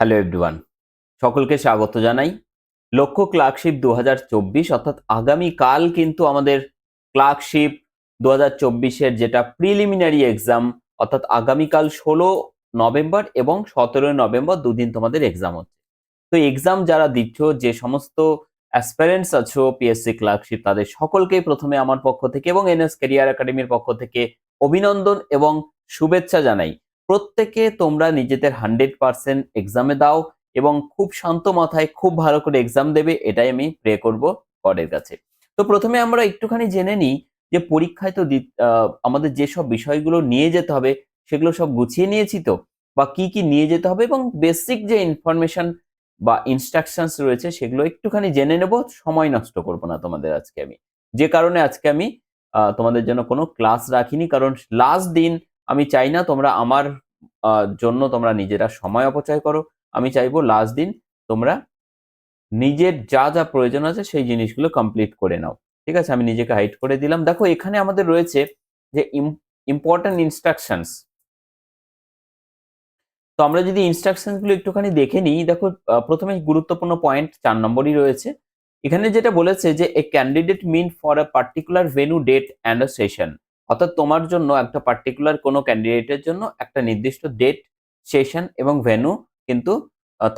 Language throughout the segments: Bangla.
হ্যালো এভরিওয়ান সকলকে স্বাগত জানাই। লক্ষ্য ক্লার্কশিপ দু হাজার চব্বিশ, অর্থাৎ আগামীকাল কিন্তু আমাদের ক্লার্কশিপ দু হাজার যেটা প্রিলিমিনারি এক্সাম অর্থাৎ আগামীকাল ষোলো নভেম্বর এবং সতেরোই নভেম্বর দুদিন তোমাদের এক্সাম হচ্ছে। তো এক্সাম যারা দিচ্ছ, যে সমস্ত অ্যাসপারেন্টস আছো পিএসসি ক্লার্কশিপ তাদের সকলকেই প্রথমে আমার পক্ষ থেকে এবং এনএস ক্যারিয়ার একাডেমির পক্ষ থেকে অভিনন্দন এবং শুভেচ্ছা জানাই। প্রত্যেকে তোমরা নিজেদের হান্ড্রেড পার্সেন্ট এক্সামে দাও এবং খুব শান্ত মাথায় খুব ভালো করে এক্সাম দেবে, এটাই আমি প্রে করব গডের কাছে। তো প্রথমে আমরা একটুখানি জেনে নিই যে পরীক্ষায় তো আমাদের যেসব বিষয়গুলো নিয়ে যেতে হবে, সেগুলো সব গুছিয়ে নিয়েছি তো? বা কি কি নিয়ে যেতে হবে এবং বেসিক যে ইনফরমেশন বা ইনস্ট্রাকশনস রয়েছে, সেগুলো একটুখানি জেনে নেব, সময় নষ্ট করব না তোমাদের আজকে আমি। যে কারণে আজকে আমি তোমাদের জন্য কোনো ক্লাস রাখিনি, কারণ লাস্ট দিন আমি চাই না তোমরা আমার জন্য তোমরা নিজেরা সময় অপচয় করো। আমি চাইব লাস্ট দিন তোমরা নিজের যা যা প্রয়োজন আছে সেই জিনিসগুলো কমপ্লিট করে নাও। ঠিক আছে? আমি নিজেকে হাইট করে দিলাম। দেখো, এখানে আমাদের রয়েছে যে ইম্পর্টেন্ট ইনস্ট্রাকশনস তো আমরা যদি ইনস্ট্রাকশনসগুলো একটুখানি দেখে নিই, দেখো প্রথমে গুরুত্বপূর্ণ পয়েন্ট চার নম্বরই রয়েছে। এখানে যেটা বলেছে যে a candidate mean for a particular venue date and a session অর্থাৎ তোমার জন্য একটা পার্টিকুলার কোনো ক্যান্ডিডেটের জন্য একটা নির্দিষ্ট ডেট সেশন এবং ভেনু কিন্তু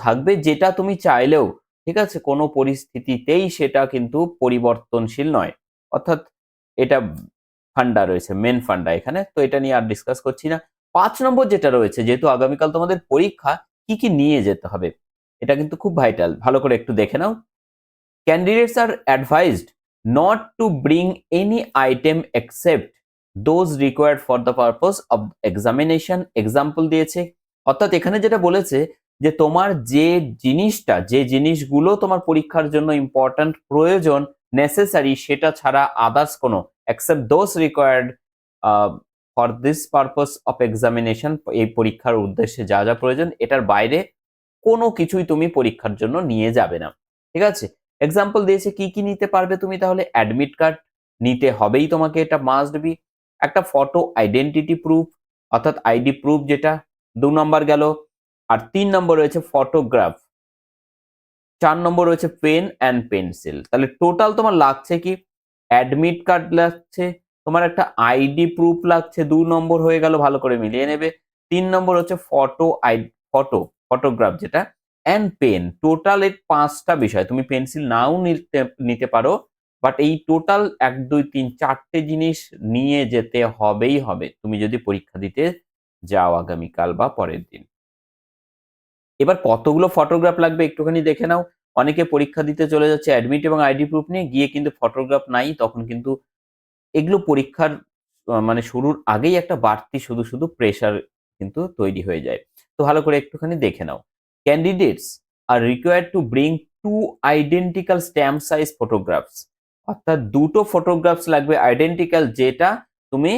থাকবে যেটা তুমি চাইলেও, ঠিক আছে? কোনো পরিস্থিতিতেই সেটা কিন্তু পরিবর্তনশীল নয়। অর্থাৎ এটা ফান্ডা রয়েছে মেন ফান্ডা এখানে। তো এটা নিয়ে আর ডিসকাস করছি না। পাঁচ নম্বর যেটা রয়েছে, যেহেতু আগামীকাল তোমাদের পরীক্ষা, কি কি নিয়ে যেতে হবে? এটা কিন্তু খুব ভাইটাল ভালো করে একটু দেখে নাও। Candidates are advised not to bring any item except those required for the purpose of examination example দিয়েছে। অর্থাৎ এখানে যেটা বলেছে যে তোমার যে জিনিসটা, যে জিনিসগুলো তোমার পরীক্ষার জন্য ইম্পর্ট্যান্ট প্রয়োজন নেসেসারি সেটা ছাড়া আদার্স কোনো except those required for this purpose of examination এই পরীক্ষার উদ্দেশ্যে যা যা প্রয়োজন, এটার বাইরে কোনো কিছুই তুমি পরীক্ষার জন্য নিয়ে যাবে না। ঠিক আছে? এক্সাম্পল দিয়েছে, কি কি নিতে পারবে তুমি তাহলে? অ্যাডমিট কার্ড নিতে হবেই তোমাকে, এটা মাস্ট বি একটা ফটো আইডেন্টিটি প্রুফ অর্থাৎ আইডি প্রুফ যেটা, দু নম্বর গেল, আর তিন নম্বর রয়েছে ফটোগ্রাফ চার নম্বর রয়েছে পেন অ্যান্ড পেন্সিল তাহলে টোটাল তোমার লাগছে কি? অ্যাডমিট কার্ড লাগছে, তোমার একটা আইডি প্রুফ লাগছে, দু নম্বর হয়ে গেল, ভালো করে মিলিয়ে নেবে, তিন নম্বর হচ্ছে ফটো আই ফটো ফটোগ্রাফ যেটা অ্যান্ড পেন টোটাল এর পাঁচটা বিষয়, তুমি পেন্সিল নাও নিতে নিতে পারো বাট এই টোটাল এক, দুই, তিন, চারটে জিনিস নিয়ে যেতে হবেই হবে। তুমি যদি পরীক্ষা দিতে যাও আগামীকাল বা পরের দিন। এবার কতগুলো ফটোগ্রাফ লাগবে একটুখানি দেখে নাও। অনেকে পরীক্ষা দিতে চলে যাচ্ছে অ্যাডমিট এবং আইডি প্রুফ নিয়ে, গিয়ে কিন্তু ফটোগ্রাফ নাই, তখন কিন্তু এগুলো পরীক্ষার মানে শুরুর আগেই একটা বাড়তি শুধু শুধু প্রেশার কিন্তু তৈরি হয়ে যায়। তো ভালো করে একটুখানি দেখে নাও। Candidates are required to bring two identical stamp size photographs অর্থাৎ দুটো ফটোগ্রাফস লাগবে আইডেন্টিক্যাল যেটা তুমি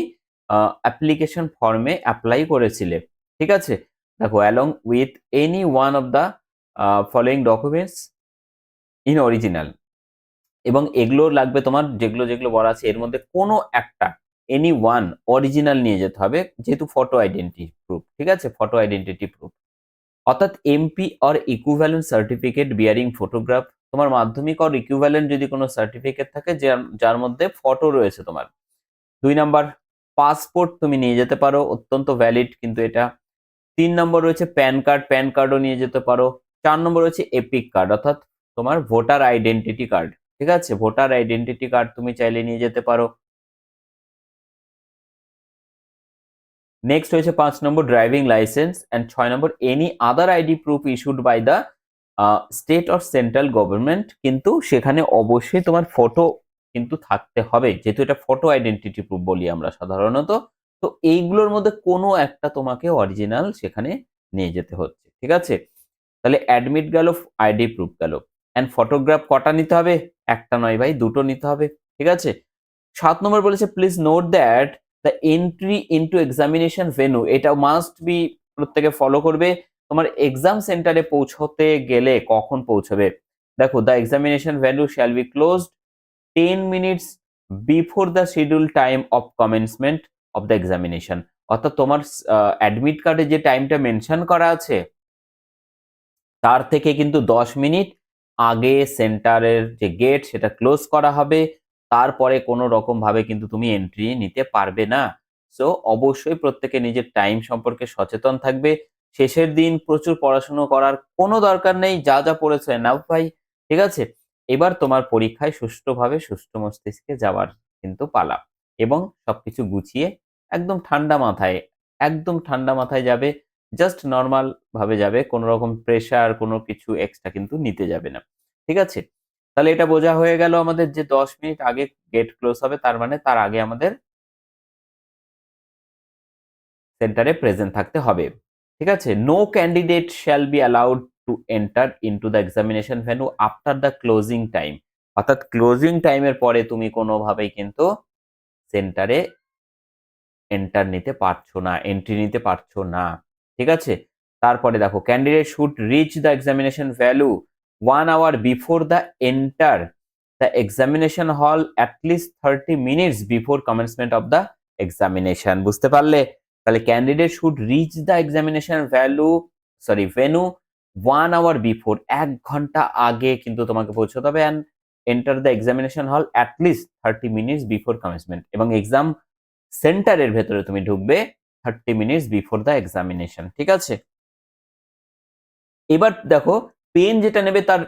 অ্যাপ্লিকেশন ফর্মে অ্যাপ্লাই করেছিলে। ঠিক আছে? দেখো along with any one of the following documents in original এবং এগুলো লাগবে তোমার যেগুলো যেগুলো বলা আছে, এর মধ্যে কোনো একটা এনি ওয়ান অরিজিনাল নিয়ে যেতে হবে, যেহেতু ফটো আইডেন্টি প্রুফ ঠিক আছে? ফটো আইডেন্টিটি প্রুফ অর্থাৎ MP or equivalent certificate bearing photograph তোমার মাধ্যমিক অর ইকুইভ্যালেন্ট যদি কোনো সার্টিফিকেট থাকে যার মধ্যে ফটো রয়েছে তোমার। দুই নাম্বার পাসপোর্ট তুমি নিয়ে যেতে পারো, অত্যন্ত ভ্যালিড কিন্তু এটা। তিন নম্বর রয়েছে প্যান কার্ড, প্যান কার্ডও নিয়ে যেতে পারো। চার নম্বর রয়েছে এপিক কার্ড, অর্থাৎ তোমার ভোটার আইডেন্টিটি কার্ড ঠিক আছে? ভোটার আইডেন্টিটি কার্ড তুমি চাইলে নিয়ে যেতে পারো। নেক্সট হয়েছে পাঁচ নম্বর ড্রাইভিং লাইসেন্স অ্যান্ড ছয় নম্বর any other ID proof issued by the state or central government কিন্তু সেখানে অবশ্যই তোমার ফটো কিন্তু থাকতে হবে। যেহেতু এটা ফটো আইডেন্টিটি প্রুফ বলি আমরা সাধারণত। তো এইগুলোর মধ্যে কোনো একটা তোমাকে অরিজিনাল সেখানে নিয়ে যেতে হচ্ছে, ঠিক আছে? তাহলে অ্যাডমিট গেল আইডি প্রুফ গেল। অ্যান্ড ফটোগ্রাফ কটা নিতে হবে? একটা নয় ভাই, দুটো নিতে হবে, ঠিক আছে? সাত নম্বর বলেছে please note that the entry into examination venue এটা মাস্ট বি প্রত্যেকে ফলো করবে। তোমার এক্সাম সেন্টারে পৌঁছতে গেলে কখন পৌঁছবে? দেখো the examination value shall be closed ten minutes before the schedule time of commencement of the examination অর্থাৎ তোমার অ্যাডমিট কার্ডে যে টাইমটা মেনশন করা আছে, তার থেকে কিন্তু দশ মিনিট আগে সেন্টারের যে গেট সেটা ক্লোজ করা হবে। তারপরে কোনো রকম ভাবে কিন্তু তুমি এন্ট্রি নিতে পারবে না। সো অবশ্যই প্রত্যেকে নিজের টাইম সম্পর্কে সচেতন থাকবে। শেষের দিন প্রচুর পড়াশুনো করার কোনো দরকার নেই, যা যা পড়েছো নাও ভাই, ঠিক আছে? এবার তোমার পরীক্ষায় সুষ্ঠুভাবে সুষ্ঠু মস্তিষ্কে যাওয়ার কিন্তু পালা এবং সবকিছু গুছিয়ে একদম ঠান্ডা মাথায়, একদম ঠান্ডা মাথায় যাবে জাস্ট নর্মাল ভাবে যাবে, কোনো রকম প্রেশার কোনো কিছু এক্সট্রা কিন্তু নিতে যাবে না, ঠিক আছে? তাহলে এটা বোঝা হয়ে গেল আমাদের যে দশ মিনিট আগে গেট ক্লোজ হবে, তার মানে তার আগে আমাদের সেন্টারে প্রেজেন্ট থাকতে হবে। ঠিক আছে? No candidate shall be allowed to enter into the examination venue after the closing time অর্থাৎ ক্লোজিং টাইমের পরে তুমি কোনোভাবেই কিন্তু সেন্টারে এন্টার নিতে পারছ না এন্ট্রি নিতে পারছ না। ঠিক আছে? তারপরে দেখো candidate should reach the examination value one hour before the enter the examination hall at least thirty minutes before commencement of the examination বুঝতে পারলে? তাহলে candidate should reach the examination value sorry venue one hour before এক ঘণ্টা আগে কিন্তু তোমাকে পৌঁছতে হবে and enter the examination hall at least thirty minutes before commencement এবং এক্সাম সেন্টারের ভেতরে তুমি ঢুকবে thirty minutes before the examination ঠিক আছে? এবার দেখো পেন যেটা নেবে তার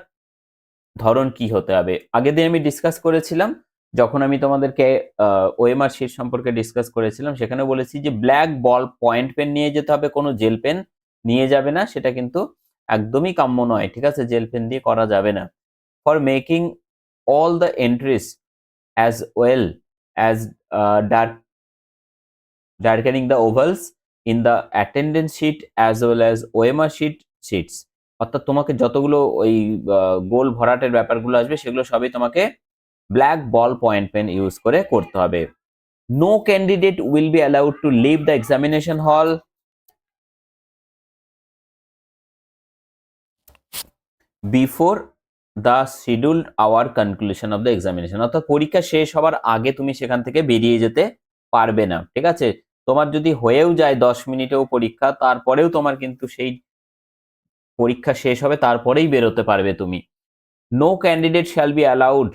ধরন কি হতে হবে? আগের দিন আমি ডিসকাস করেছিলাম যখন আমি তোমাদেরকে ওএমআর শিট সম্পর্কে ডিসকাস করেছিলাম সেখানে বলেছি যে ব্ল্যাক বল পয়েন্ট পেন নিয়ে যেতে হবে, কোনো জেল পেন নিয়ে যাবে না, সেটা কিন্তু একদমই কাম্য নয়, ঠিক আছে? জেল পেন দিয়ে করা যাবে না। For making all the entries as well as dark darkening the ovals in the attendance sheet as well as OMR sheet sheets. অর্থাৎ তোমাকে যতগুলো ওই গোল ভরাটের ব্যাপারগুলো আসবে, সেগুলো সবই তোমাকে black ball point pen use করে করতে হবে। No candidate will be allowed to leave the examination hall before the scheduled hour conclusion of the examination অর্থাৎ পরীক্ষা শেষ হওয়ার আগে তুমি সেখান থেকে বেরিয়ে যেতে পারবে না, ঠিক আছে? তোমার যদি হয়েও যায় দশ মিনিটেও পরীক্ষা, তারপরেও তোমার কিন্তু সেই পরীক্ষা শেষ হবে, তারপরেই বেরোতে পারবে তুমি। No candidate shall be allowed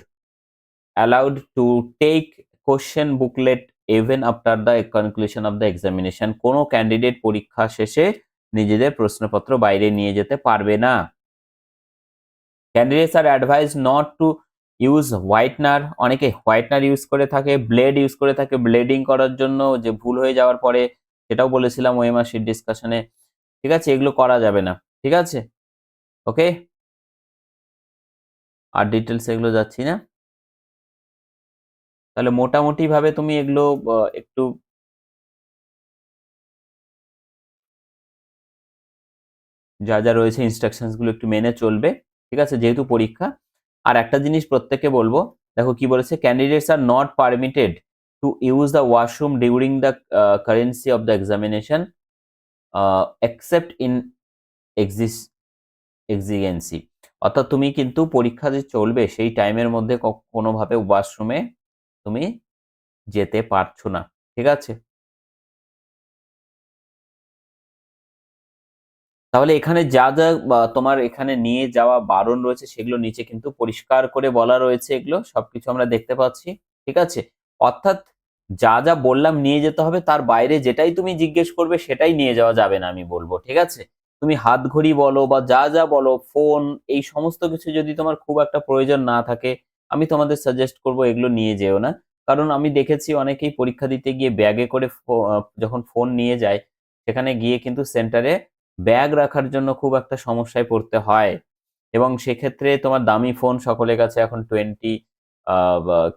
allowed to take question booklet even after the conclusion of the examination কোনো ক্যান্ডিডেট পরীক্ষা শেষে নিজেদের প্রশ্নপত্র বাইরে নিয়ে যেতে পারবে না। Candidates are advise not to use whitener অনেকে হোয়াইটনার ইউজ করে থাকে ব্লেড ইউজ করে থাকে ব্লেডিং করার জন্য যে ভুল হয়ে যাওয়ার পরে সেটাও বলেছিলাম ওএমআর শিট ডিসকাশনে ঠিক আছে, এগুলো করা যাবে না। ঠিক আছে? ওকে আর ডিটেলস এগুলো যাচ্ছি না। তাহলে মোটামুটি ভাবে তুমি এগুলো একটু যা যা রয়েছে ইনস্ট্রাকশনসগুলো একটু মেনে চলবে, ঠিক আছে? যেহেতু পরীক্ষা। আর একটা জিনিস প্রত্যেককে বলব, দেখো কি বলেছে candidates are not permitted to use the washroom during the currency of the examination except in axis exigency অর্থাৎ তুমি কিন্তু পরীক্ষা যে চলবে, সেই টাইমের মধ্যে কোনোভাবে ওয়াশরুমে তুমি যেতে পারছ না, ঠিক আছে? তাহলে এখানে যা যা তোমার এখানে নিয়ে যাওয়া বারণ রয়েছে সেগুলো নিচে কিন্তু পরিষ্কার করে বলা রয়েছে এগুলো, সবকিছু আমরা দেখতে পাচ্ছি, ঠিক আছে? অর্থাৎ যা যা বললাম নিয়ে যেতে হবে, তার বাইরে যেটাই তুমি জিজ্ঞেস করবে সেটাই নিয়ে যাওয়া যাবে না আমি বলব, ঠিক আছে? তুমি হাত ঘড়ি বলো বা যা যা বলো ফোন এই সমস্ত কিছু যদি তোমার খুব একটা প্রয়োজন না থাকে আমি তোমাদের সাজেস্ট করব এগুলো নিয়ে যেও না। কারণ আমি দেখেছি অনেকেই পরীক্ষা দিতে গিয়ে ব্যাগে করে যখন ফোন নিয়ে যায়, সেখানে গিয়ে কিন্তু সেন্টারে ব্যাগ রাখার জন্য খুব একটা সমস্যায় পড়তে হয়। এবং সেক্ষেত্রে তোমার দামি ফোন সকলের কাছে এখন টোয়েন্টি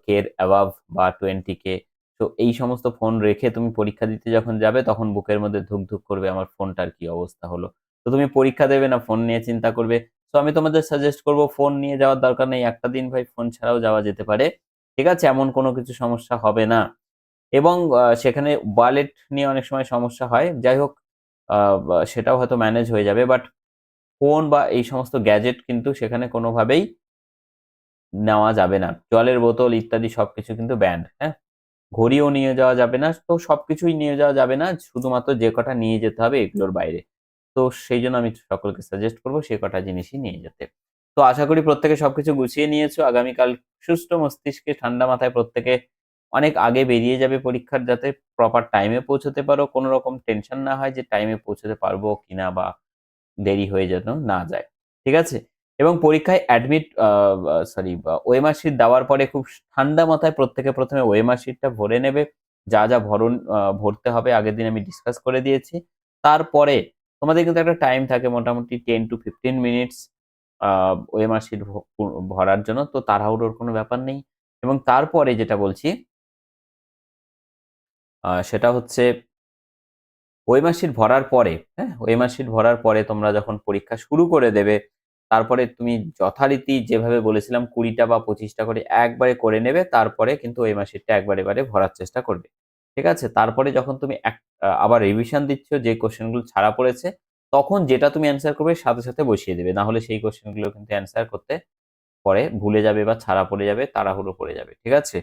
কের অ্যাভাব বা টোয়েন্টি কে তো এই সমস্ত ফোন রেখে তুমি পরীক্ষা দিতে যখন যাবে, তখন বুকের মধ্যে ধুক ধুক করবে, আমার ফোনটার কি অবস্থা হলো? তো তুমি পরীক্ষা দেবে না ফোন নিয়ে চিন্তা করবে। তো আমি তোমাদের সাজেস্ট করব ফোন নিয়ে যাওয়ার দরকার নেই। একটা দিন ভাই ফোন ছাড়াও যাওয়া যেতে পারে। ঠিক আছে? এমন কোনো কিছু সমস্যা হবে না। এবং সেখানে ওয়ালেট নিয়ে অনেক সময় সমস্যা হয়। যাই হোক সেটাও হয়তো ম্যানেজ হয়ে যাবে। বাট ফোন বা এই সমস্ত গ্যাজেট কিন্তু সেখানে কোনোভাবেই নেওয়া যাবে না। জলের বোতল ইত্যাদি সবকিছু কিন্তু ব্যান্ড হ্যাঁ? ঘড়িও নিয়ে যাওয়া যাবে না। তো সবকিছুই নিয়ে যাওয়া যাবে না। শুধুমাত্র যে কটা নিয়ে যেতে হবে এগুলোর বাইরে। তো সেই জন্য আমি সকলকে সাজেস্ট করব সেই কটা জিনিসই নিয়ে যেতে। তো আশা করি প্রত্যেকে সবকিছু গুছিয়ে নিয়েছো। আগামীকাল সুস্থ মস্তিষ্কে ঠান্ডা মাথায় প্রত্যেকে অনেক আগে বেরিয়ে যাবে পরীক্ষার যাতে প্রপার টাইমে পৌঁছতে পারো। কোনো রকম টেনশন না হয় যে টাইমে পৌঁছতে পারব কিনা বা দেরি হয়ে যেন না যায়। ঠিক আছে? এবং পরীক্ষায় অ্যাডমিট সরি ওয়েমার শিট দেওয়ার পরে খুব ঠান্ডা মাথায় প্রত্যেকে প্রথমে ওয়েমার শিটটা ভরে নেবে। যা যা ভরণ ভরতে হবে আগের দিন আমি ডিসকাস করে দিয়েছি। তারপরে তোমাদের কিন্তু একটা টাইম থাকে মোটামুটি ten to fifteen minutes OMR sheet ভরার জন্য, তো তাড়াহুড়োর কোনো ব্যাপার নেই। এবং তারপরে যেটা বলছি সেটা হচ্ছে ওয়েমার শিট ভরার পরে হ্যাঁ ওয়েমার শিট ভরার পরে তোমরা যখন পরীক্ষা শুরু করে দেবে, তারপরে তুমি যথারীতি যেভাবে বলেছিলাম কুড়িটা বা পঁচিশটা করে একবারে করে নেবে, তারপরে কিন্তু ওয়েমার শিটটা একবারে এবারে ভরার চেষ্টা করবে। ঠিক আছে? তারপরে যখন তুমি এক আবার রিভিশন দিচ্ছ, যে কোশ্চেনগুলো ছাড়া পড়েছে, তখন যেটা তুমি অ্যান্সার করবে সাথে সাথে বসিয়ে দেবে। না হলে সেই কোশ্চেনগুলো কিন্তু অ্যান্সার করতে পরে ভুলে যাবে বা ছাড়া পড়ে যাবে, তাড়াহুড়ো পড়ে যাবে, ঠিক আছে?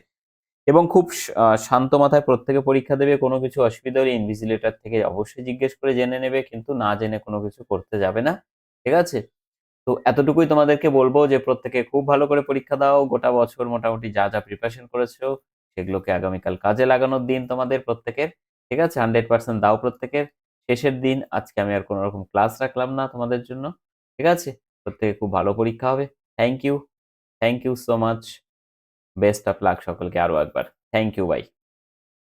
এবং খুব শান্ত মাথায় প্রত্যেকে পরীক্ষা দেবে, কোনো কিছু অসুবিধা হলে ইনভিজিলেটর থেকে অবশ্যই জিজ্ঞেস করে জেনে নেবে, কিন্তু না জেনে কোনো কিছু করতে যাবে না, ঠিক আছে? তো এতটুকুই তোমাদেরকে বলব যে, প্রত্যেকে খুব ভালো করে পরীক্ষা দাও, গোটা বছর মোটামুটি যা যা প্রিপারেশন করেছ, সেগুলোকে আগামীকাল কাজে লাগানোর দিন তোমাদের প্রত্যেকের। ঠিক আছে? হান্ড্রেড পার্সেন্ট দাও প্রত্যেকের। শেষের দিন আজকে আমি আর কোনো রকম ক্লাস রাখলাম না তোমাদের জন্য, ঠিক আছে? প্রত্যেকে খুব ভালো পরীক্ষা হবে। Thank you thank you so much best of luck সকলকে আরও একবার। Thank you by